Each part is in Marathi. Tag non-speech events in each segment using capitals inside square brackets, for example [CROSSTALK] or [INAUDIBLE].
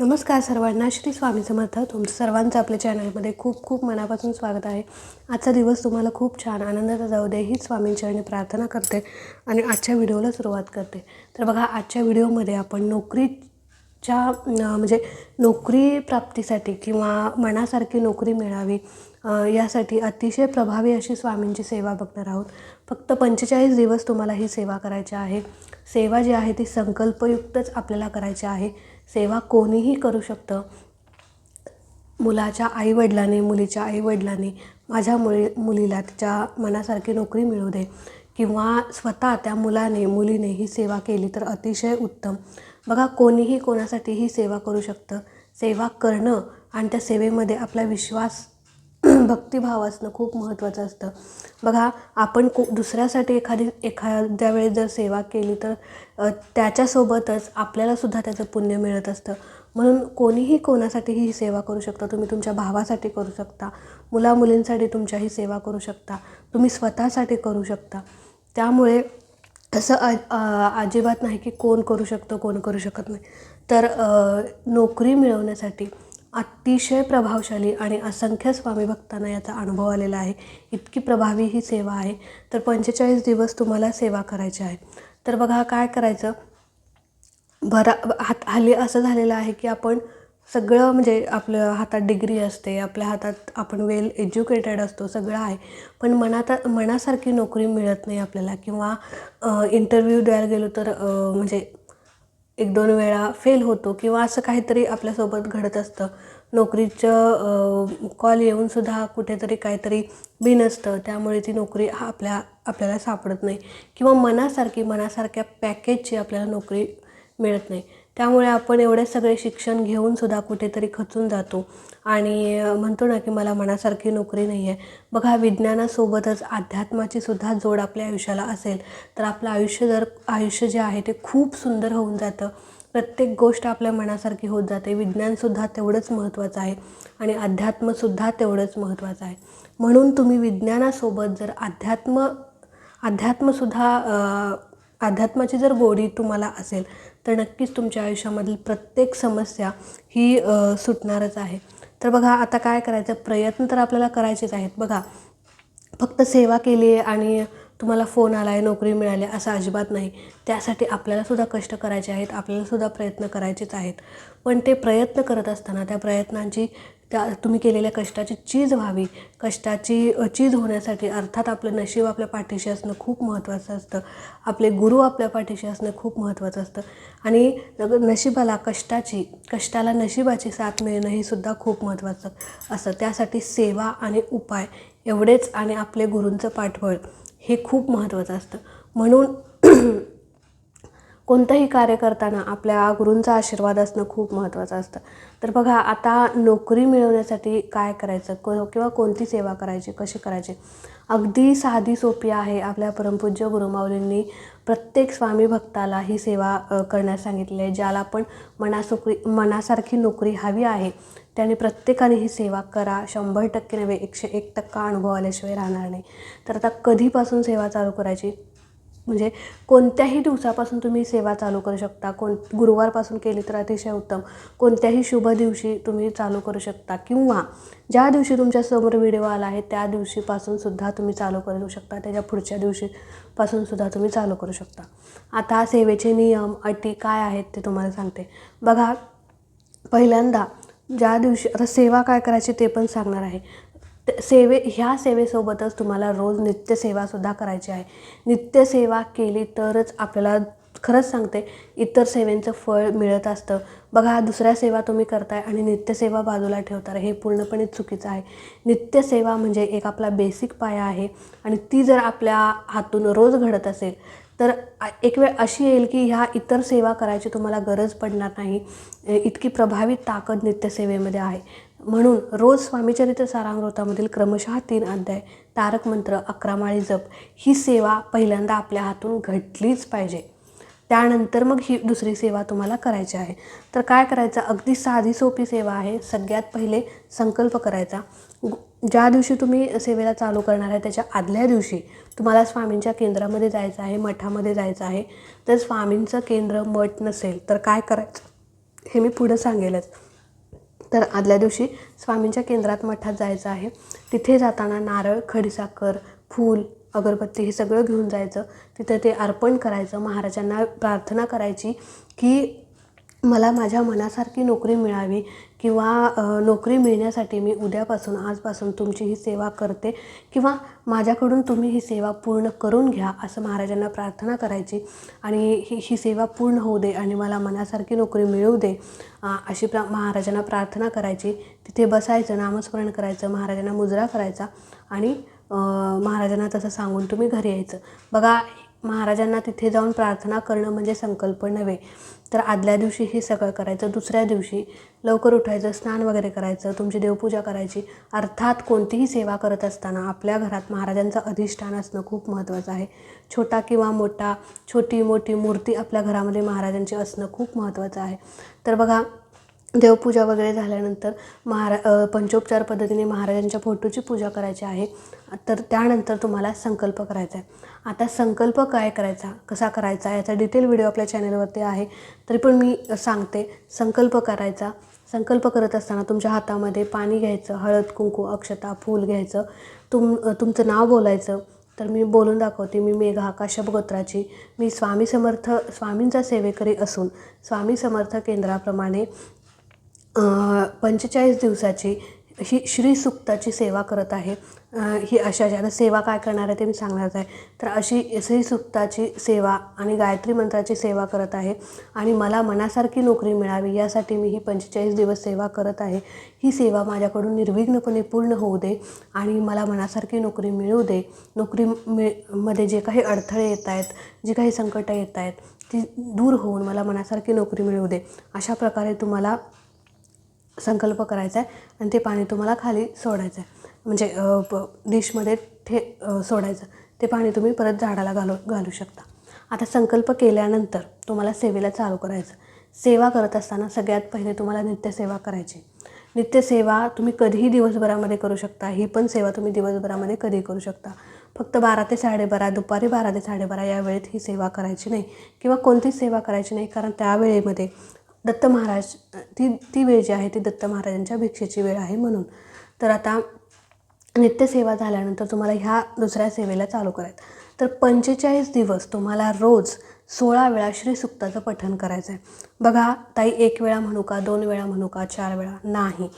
नमस्कार सर्वांना. श्री स्वामी समर्थ. तुमचं सर्वांचं आपल्या चॅनलमध्ये खूप खूप मनापासून स्वागत आहे. आजचा दिवस तुम्हाला खूप छान आनंदाचा जाऊ दे हीच स्वामींचरणी प्रार्थना करते आणि आजच्या व्हिडिओला सुरुवात करते. तर बघा आजच्या व्हिडिओमध्ये आपण नोकरीच्या म्हणजे नोकरी प्राप्तीसाठी किंवा मनासारखी नोकरी मिळावी यासाठी अतिशय प्रभावी अशी स्वामींची सेवा बघणार आहोत. फक्त पंचेचाळीस दिवस तुम्हाला ही सेवा करायची आहे. सेवा जी आहे ती संकल्पयुक्तच आपल्याला करायची आहे. सेवा कोणीही करू शकतं. मुलाच्या आईवडिलांनी मुलीच्या आईवडिलांनी माझ्या मुली मुलीला तिच्या मनासारखी नोकरी मिळू दे किंवा स्वतः त्या मुलाने मुलीने ही सेवा केली तर अतिशय उत्तम. बघा कोणीही कोणासाठी ही सेवा करू शकतं. सेवा करणं आणि त्या सेवेमध्ये आपला विश्वास [CLEARS THROAT] भक्तिभाव असणं खूप महत्त्वाचं असतं. बघा आपण को दुसऱ्यासाठी एखादी एखाद्या वेळेस जर सेवा केली तर त्याच्यासोबतच आपल्यालासुद्धा त्याचं पुण्य मिळत असतं. म्हणून कोणीही कोणासाठी ही सेवा करू शकता तुम्ही तुमच्या भावासाठी करू शकता मुलामुलींसाठी तुमच्या ही सेवा करू शकता तुम्ही स्वतःसाठी करू शकता. त्यामुळे असं अजिबात नाही की कोण करू शकतं कोण करू शकत नाही. तर नोकरी मिळवण्यासाठी अतिशय प्रभावशाली आणि असंख्य स्वामी भक्तांना याचा अनुभव आलेला आहे. इतकी प्रभावी ही सेवा आहे. तर पंचेचाळीस दिवस तुम्हाला सेवा करायची आहे. तर बघा काय करायचं? बरा हात हल्ली असं झालेलं आहे की आपण सगळं म्हणजे आपल्या हातात डिग्री असते आपल्या हातात आपण वेल एज्युकेटेड असतो सगळं आहे. पण मनात मनासारखी नोकरी मिळत नाही आपल्याला. किंवा इंटरव्ह्यू द्यायला गेलो तर म्हणजे एक दोन वेळा फेल होतो किंवा असं काहीतरी आपल्यासोबत घडत असतं. नोकरीचं कॉल येऊनसुद्धा कुठेतरी काहीतरी बिनसतं त्यामुळे ती नोकरी हा आपल्या आपल्याला सापडत नाही. किंवा मनासारखी मनासारख्या पॅकेजची आपल्याला नोकरी मिळत नाही. त्यामुळे आपण एवढे सगळे शिक्षण घेऊनसुद्धा कुठेतरी खचून जातो. आणि म्हणतो ना की मला मनासारखी नोकरी नाही आहे. बघा विज्ञानासोबतच अध्यात्माची सुद्धा जोड आपल्या आयुष्याला असेल तर आपलं आयुष्य जर आयुष्य जे आहे ते खूप सुंदर होऊन जातं. प्रत्येक गोष्ट आपल्या मनासारखी होत जाते. विज्ञानसुद्धा तेवढंच महत्त्वाचं आहे आणि अध्यात्मसुद्धा तेवढंच महत्त्वाचं आहे. म्हणून तुम्ही विज्ञानासोबत जर अध्यात्म अध्यात्मसुद्धा अध्यात्माची जर गोडी तुम्हाला असेल तर नक्कीच तुमच्या आयुष्यामधील प्रत्येक समस्या ही सुटणारच आहे. तर बघा आता काय करायचं? प्रयत्न तर आपल्याला करायचेच आहेत. बघा फक्त सेवा केली आहे आणि तुम्हाला फोन आला आहे नोकरी मिळाली आहे असं अजिबात नाही. त्यासाठी आपल्यालासुद्धा कष्ट करायचे आहेत आपल्यालासुद्धा प्रयत्न करायचेच आहेत. पण ते प्रयत्न करत असताना त्या प्रयत्नांची त्या तुम्ही केलेल्या कष्टाची चीज व्हावी. कष्टाची चीज होण्यासाठी अर्थात आपलं नशीब आपल्या पाठीशी असणं खूप महत्त्वाचं असतं. आपले गुरु आपल्या पाठीशी असणं खूप महत्त्वाचं असतं. आणि नग- नशिबाला कष्टाची कष्टाला नशिबाची साथ मिळणं हे सुद्धा खूप महत्त्वाचं असतं. त्यासाठी सेवा आणि उपाय एवढेच आणि आपले गुरूंचं पाठबळ हे खूप महत्त्वाचं असतं. म्हणून कोणतंही कार्य करताना आपल्या गुरूंचा आशीर्वाद असणं खूप महत्त्वाचं असतं. तर बघा आता नोकरी मिळवण्यासाठी काय करायचं? को किंवा कोणती सेवा करायची? कशी करायची? अगदी साधी सोपी आहे आपल्या परमपूज्य गुरुमाऊलींनी प्रत्येक स्वामी भक्ताला ही सेवा करण्यास सांगितली आहे ज्याला पण मनासोकरी मनासारखी नोकरी हवी आहे त्याने प्रत्येकाने ही सेवा करा. शंभर टक्के नव्हे एकशे एक टक्का अनुभव आल्याशिवाय राहणार नाही. तर आता कधीपासून सेवा चालू करायची? म्हणजे कोणत्याही दिवसापासून तुम्ही सेवा चालू करू शकता कोण गुरुवारपासून केली तर अतिशय उत्तम. कोणत्याही शुभ दिवशी तुम्ही चालू करू शकता किंवा ज्या दिवशी तुमच्यासमोर व्हिडिओ आला आहे त्या दिवशीपासून सुद्धा तुम्ही चालू करू शकता. त्याच्या पुढच्या दिवशीपासून सुद्धा तुम्ही चालू करू शकता. आता सेवेचे नियम अटी काय आहेत ते तुम्हाला सांगते. बघा पहिल्यांदा ज्या दिवशी आता सेवा काय करायची ते पण सांगणार आहे. सेवे ह्या सेवेसोबतच तुम्हाला रोज नित्यसेवासुद्धा करायची आहे. नित्यसेवा केली तरच आपल्याला खरंच सांगते इतर सेवेंचं फळ मिळत असतं. बघा दुसऱ्या सेवा तुम्ही करताय आणि नित्यसेवा बाजूला ठेवताय हे पूर्णपणे चुकीचं आहे. नित्यसेवा म्हणजे एक आपला बेसिक पाया आहे आणि ती जर आपल्या हातून रोज घडत असेल तर एक वेळ अशी येईल की ह्या इतर सेवा करायची तुम्हाला गरज पडणार नाही. इतकी प्रभावी ताकद नित्यसेवेमध्ये आहे. म्हणून रोज स्वामीचरित्र सारामृतामधील क्रमशः तीन अध्याय तारक मंत्र अकरा माळी जप ही सेवा पहिल्यांदा आपल्या हातून घडलीच पाहिजे. त्यानंतर मग ही दुसरी सेवा तुम्हाला करायची आहे. तर काय करायचं? अगदी साधी सोपी सेवा आहे. सगळ्यात पहिले संकल्प करायचा. ज्या दिवशी तुम्ही सेवेला चालू करणार आहे त्याच्या आदल्या दिवशी तुम्हाला स्वामींच्या केंद्रामध्ये जायचं आहे मठामध्ये जायचं आहे. तर स्वामींचं केंद्र मठ नसेल तर काय करायचं? हे मी पुढं सांगेलच. तर आदल्या दिवशी स्वामींच्या केंद्रात मठात जायचं आहे. तिथे जाताना नारळ खडीसाखर फूल अगरबत्ती हे सगळं घेऊन जायचं. तिथं ते अर्पण करायचं. महाराजांना प्रार्थना करायची की मला माझ्या मनासारखी नोकरी मिळावी किंवा नोकरी मिळण्यासाठी मी उद्यापासून आजपासून तुमची ही सेवा करते किंवा माझ्याकडून तुम्ही ही सेवा पूर्ण करून घ्या असं महाराजांना प्रार्थना करायची आणि ही ही सेवा पूर्ण होऊ दे आणि मला मनासारखी नोकरी मिळू दे अशी प्रा महाराजांना प्रार्थना करायची. तिथे बसायचं नामस्मरण करायचं महाराजांना मुजरा करायचा आणि महाराजांना तसं सांगून तुम्ही घरी यायचं. बघा महाराजांना तिथे जाऊन प्रार्थना करणं म्हणजे संकल्प नव्हे. तर आदल्या दिवशी हे सगळं करायचं दुसऱ्या दिवशी लवकर उठायचं स्नान वगैरे करायचं तुमची देवपूजा करायची. अर्थात कोणतीही सेवा करत असताना आपल्या घरात महाराजांचं अधिष्ठान असणं खूप महत्त्वाचं आहे. छोटा किंवा मोठा छोटी मोठी मूर्ती आपल्या घरामध्ये महाराजांची असणं खूप महत्त्वाचं आहे. तर बघा देवपूजा वगैरे झाल्यानंतर महारा पंचोपचार पद्धतीने महाराजांच्या फोटोची पूजा करायची आहे. तर त्यानंतर तुम्हाला संकल्प करायचा आहे. आता संकल्प काय करायचा कसा करायचा याचा डिटेल व्हिडिओ आपल्या चॅनलवरती आहे. तरी पण मी सांगते संकल्प करायचा. संकल्प करत असताना तुमच्या हातामध्ये पाणी घ्यायचं हळद कुंकू अक्षता फूल घ्यायचं. तुम तुमचं नाव बोलायचं. तर मी बोलून दाखवते मी मेघा आकाशप गोत्राची. मी स्वामी समर्थ स्वामींचा सेवेकरी असून स्वामी समर्थ केंद्राप्रमाणे पंचेचाळीस दिवसाची ही श्री सुक्ताची सेवा करत आहे. ही अशा ज्याला सेवा काय करणार आहे ते मी सांगणार आहे. तर अशी श्री सुक्ताची सेवा आणि गायत्री मंत्राची सेवा करत आहे. आणि मला मनासारखी नोकरी मिळावी यासाठी मी ही पंचेचाळीस दिवस सेवा करत आहे. ही सेवा माझ्याकडून निर्विघ्नपणे पूर्ण होऊ दे आणि मला मनासारखी नोकरी मिळू दे. नोकरी मिळमध्ये जे काही अडथळे येत आहेत जी काही संकटं येत आहेत ती दूर होऊन मला मनासारखी नोकरी मिळू दे. अशा प्रकारे तुम्हाला संकल्प करायचा आहे आणि ते पाणी तुम्हाला खाली सोडायचं आहे म्हणजे प डिशमध्ये ठे सोडायचं. ते पाणी तुम्ही परत झाडाला घालू घालू शकता. आता संकल्प केल्यानंतर तुम्हाला सेवेला चालू करायचं. सेवा करत असताना सगळ्यात पहिले तुम्हाला नित्यसेवा करायची. नित्यसेवा तुम्ही कधीही दिवसभरामध्ये करू शकता. ही पण सेवा तुम्ही दिवसभरामध्ये कधीही करू शकता. फक्त बारा ते साडेबारा दुपारी बारा ते साडेबारा या वेळेत ही सेवा करायची नाही किंवा कोणतीच सेवा करायची नाही. कारण त्यावेळेमध्ये दत्त महाराज ती ती वेळ जी आहे ती दत्त महाराजांच्या भिक्षेची वेळ आहे म्हणून. तर आता नित्यसेवा झाल्यानंतर तुम्हाला ह्या दुसऱ्या सेवेला चालू करायचं तर पंचेचाळीस दिवस तुम्हाला रोज सोळा वेळा श्री सुक्ताचं पठण करायचं आहे बघा ताई एक वेळा म्हणू का दोन वेळा म्हणू का चार वेळा? नाही.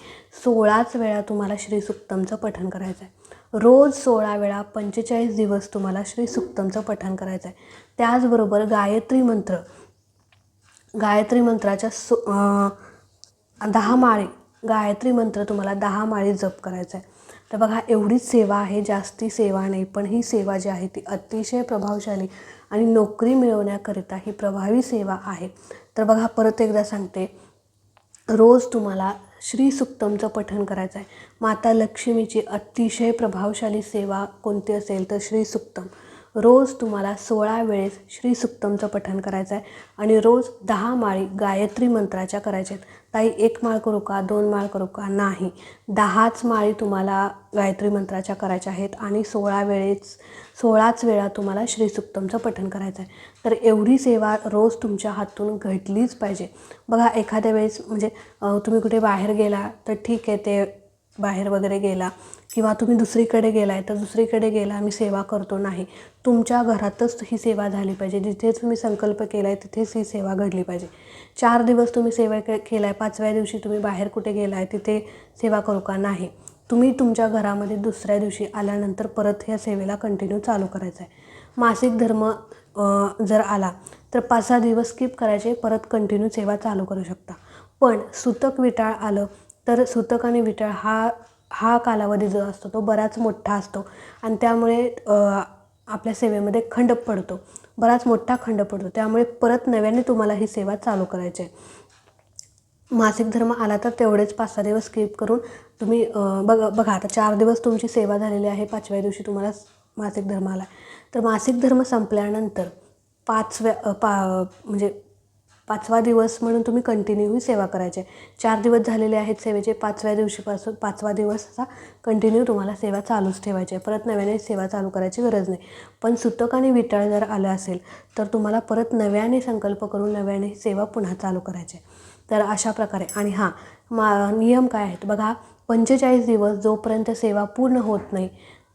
सोळाच वेळा तुम्हाला श्री सुक्तमचं पठण करायचं आहे रोज सोळा वेळा पंचेचाळीस दिवस तुम्हाला श्री सुक्तमचं पठण करायचं आहे त्याचबरोबर गायत्री मंत्र. गायत्री मंत्राच्या सो दहा माळी गायत्री मंत्र तुम्हाला दहा माळी जप करायचा आहे तर बघा एवढीच सेवा आहे जास्ती सेवा नाही पण ही सेवा जी आहे ती अतिशय प्रभावशाली आणि नोकरी मिळवण्याकरिता ही प्रभावी सेवा आहे. तर बघा परत एकदा सांगते. रोज तुम्हाला श्री सुक्तमचं पठण करायचं आहे माता लक्ष्मीची अतिशय प्रभावशाली सेवा कोणती असेल तर श्री सुक्तम. रोज तुम्हाला सोळा वेळेस श्री सुक्तमचं पठण करायचं आहे आणि रोज दहा माळी गायत्री मंत्राच्या करायच्या आहेत ताई एक माळ करू का? दोन माळ करू का? नाही. दहाच माळी तुम्हाला गायत्री मंत्राच्या करायच्या आहेत आणि सोळा वेळेस सोळाच वेळा तुम्हाला श्री सुक्तमचं पठण करायचं आहे तर एवढी सेवा रोज तुमच्या हातून घडलीच पाहिजे. बघा एखाद्या वेळेस म्हणजे तुम्ही कुठे बाहेर गेला तर ठीक आहे ते बाहेर वगैरे गेला किंवा तुम्ही दुसरीकडे गेला आहे तर दुसरीकडे गेला आम्ही सेवा करतो नाही. तुमच्या घरातच ही सेवा झाली पाहिजे. जिथे तुम्ही संकल्प केला आहे तिथेच ही सेवा घडली पाहिजे. चार दिवस तुम्ही सेवा के केला आहे पाचव्या दिवशी तुम्ही बाहेर कुठे गेला आहे तिथे सेवा करू का नाही? तुम्ही तुमच्या घरामध्ये दुसऱ्या दिवशी आल्यानंतर परत ह्या सेवेला कंटिन्यू चालू करायचं आहे मासिक धर्म जर आला तर पाच सहा दिवस स्किप करायचे परत कंटिन्यू सेवा चालू करू शकता. पण सुतक विटाळ आलं तर सुतक आणि विटाळ हा हा कालावधी जो असतो तो बराच मोठा असतो. आणि त्यामुळे आपल्या सेवेमध्ये खंड पडतो. बराच मोठा खंड पडतो. त्यामुळे परत नव्याने तुम्हाला ही सेवा चालू करायची आहे. मासिक धर्म आला तर तेवढेच पाच सहा दिवस स्किप करून तुम्ही बघा बघा आता चार दिवस तुमची सेवा झालेली आहे पाचव्या दिवशी तुम्हाला मासिक धर्म आला. तर मासिक धर्म संपल्यानंतर पाचव्या पा म्हणजे पाचवा दिवस म्हणून तुम्ही कंटिन्यू ही सेवा करायची आहे. चार दिवस झालेले आहेत सेवेचे पाचव्या दिवशीपासून पाचवा दिवस असा कंटिन्यू तुम्हाला सेवा चालूच ठेवायची आहे. परत नव्याने सेवा चालू करायची गरज नाही. पण सुतक आणि विटाळ जर आलं असेल तर तुम्हाला परत नव्याने संकल्प करून नव्याने ही सेवा पुन्हा चालू करायची आहे. तर अशा प्रकारे. आणि हां मा नियम काय आहेत? बघा पंचेचाळीस दिवस जोपर्यंत सेवा पूर्ण होत नाही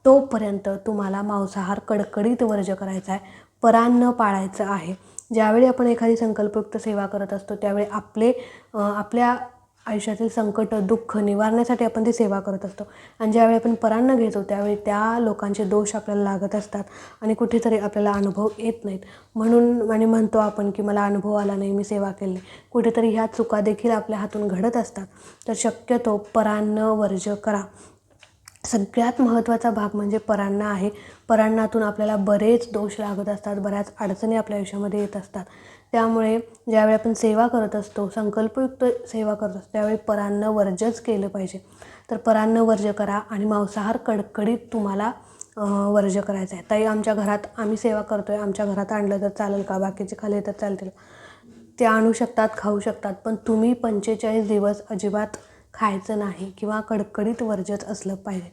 तोपर्यंत तुम्हाला मांसाहार कडकडीत वर्ज करायचा आहे परान्न न पाळायचं आहे. ज्यावेळी आपण एखादी संकल्पयुक्त सेवा करत असतो त्यावेळी आपले आपल्या आयुष्यातील संकट दुःख निवारण्यासाठी आपण ती सेवा करत असतो. आणि ज्यावेळी आपण परांना घेतो त्यावेळी त्या लोकांचे दोष आपल्याला लागत असतात आणि कुठेतरी आपल्याला अनुभव येत नाहीत. म्हणून आणि म्हणतो आपण की मला अनुभव आला नाही मी सेवा केली कुठेतरी ह्या चुका देखील आपल्या हातून घडत असतात. तर शक्यतो परांना वर्ज करा. सगळ्यात महत्त्वाचा भाग म्हणजे परांना आहे. परांनातून आपल्याला बरेच दोष लागत असतात बऱ्याच अडचणी आपल्या आयुष्यामध्ये येत असतात. त्यामुळे ज्यावेळी आपण सेवा करत असतो संकल्पयुक्त सेवा करत असतो त्यावेळी परान्न वर्जच केलं पाहिजे. तर परान्न वर्ज करा आणि मांसाहार कडकडीत तुम्हाला वर्ज करायचा आहे. ताई आमच्या घरात आम्ही सेवा करतो आहे आमच्या घरात आणलं तर चालेल का? बाकीचे खाले तर चालतील. ते आणू शकतात खाऊ शकतात पण तुम्ही पंचेचाळीस दिवस अजिबात खायचं नाही किंवा कडकडीत वर्जत असलं पाहिजे.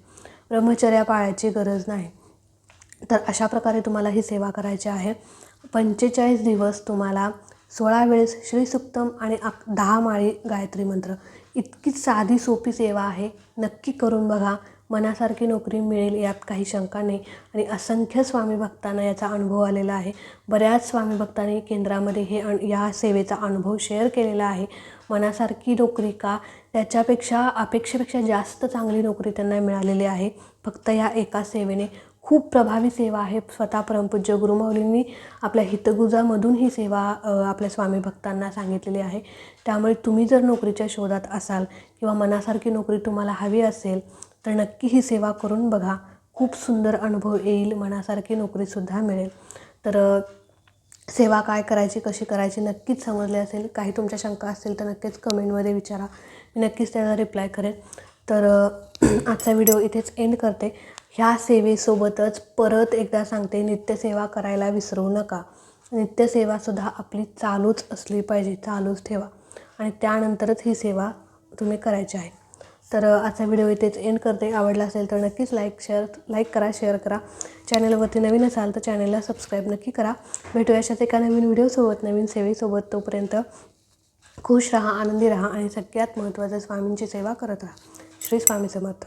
ब्रह्मचर्या पाळायची गरज नाही. तर अशा प्रकारे तुम्हाला ही सेवा करायची आहे. पंचेचाळीस दिवस तुम्हाला सोळा वेळेस श्रीसुक्तम आणि अक दहा माळी गायत्री मंत्र. इतकी साधी सोपी सेवा आहे. नक्की करून बघा. मनासारखी नोकरी मिळेल यात काही शंका नाही. आणि असंख्य स्वामी भक्तांना याचा अनुभव आलेला आहे. बऱ्याच स्वामी भक्तांनी केंद्रामध्ये हे अन या सेवेचा अनुभव शेअर केलेला आहे. मनासारखी नोकरी का? त्याच्यापेक्षा अपेक्षेपेक्षा जास्त चांगली नोकरी त्यांना मिळालेली आहे. फक्त या एका सेवेने खूप प्रभावी सेवा आहे. स्वतः परमपूज्य गुरुमौलींनी आपल्या हितगुजामधून ही सेवा आपल्या स्वामी भक्तांना सांगितलेली आहे. त्यामुळे तुम्ही जर नोकरीच्या शोधात असाल किंवा मनासारखी नोकरी तुम्हाला हवी असेल तर नक्की ही सेवा करून बघा. खूप सुंदर अनुभव येईल मनासारखी नोकरीसुद्धा मिळेल. तर सेवा काय करायची कशी करायची नक्कीच समजले असेल. काही तुमच्या शंका असतील तर नक्कीच कमेंटमध्ये विचारा. मी नक्कीच त्याला रिप्लाय करेन. तर [CLEARS THROAT] आजचा व्हिडिओ इथेच एंड करते. ह्या सेवेसोबतच परत एकदा सांगते नित्यसेवा करायला विसरू नका. नित्यसेवासुद्धा आपली चालूच असली पाहिजे चालूच ठेवा. आणि त्यानंतरच ही सेवा तुम्ही करायची आहे. तर आजचा व्हिडिओ इथेच एंड करते. आवडला असेल तर नक्कीच लाईक शेअर लाईक करा शेअर करा. चॅनलवरती नवीन असाल तर चॅनलला सबस्क्राईब नक्की करा. भेटूया अशाच एका नवीन व्हिडिओसोबत नवीन सेवेसोबत. तोपर्यंत खुश राहा आनंदी राहा आणि सगळ्यात महत्त्वाचं स्वामींची सेवा करत राहा. श्री स्वामी समर्थ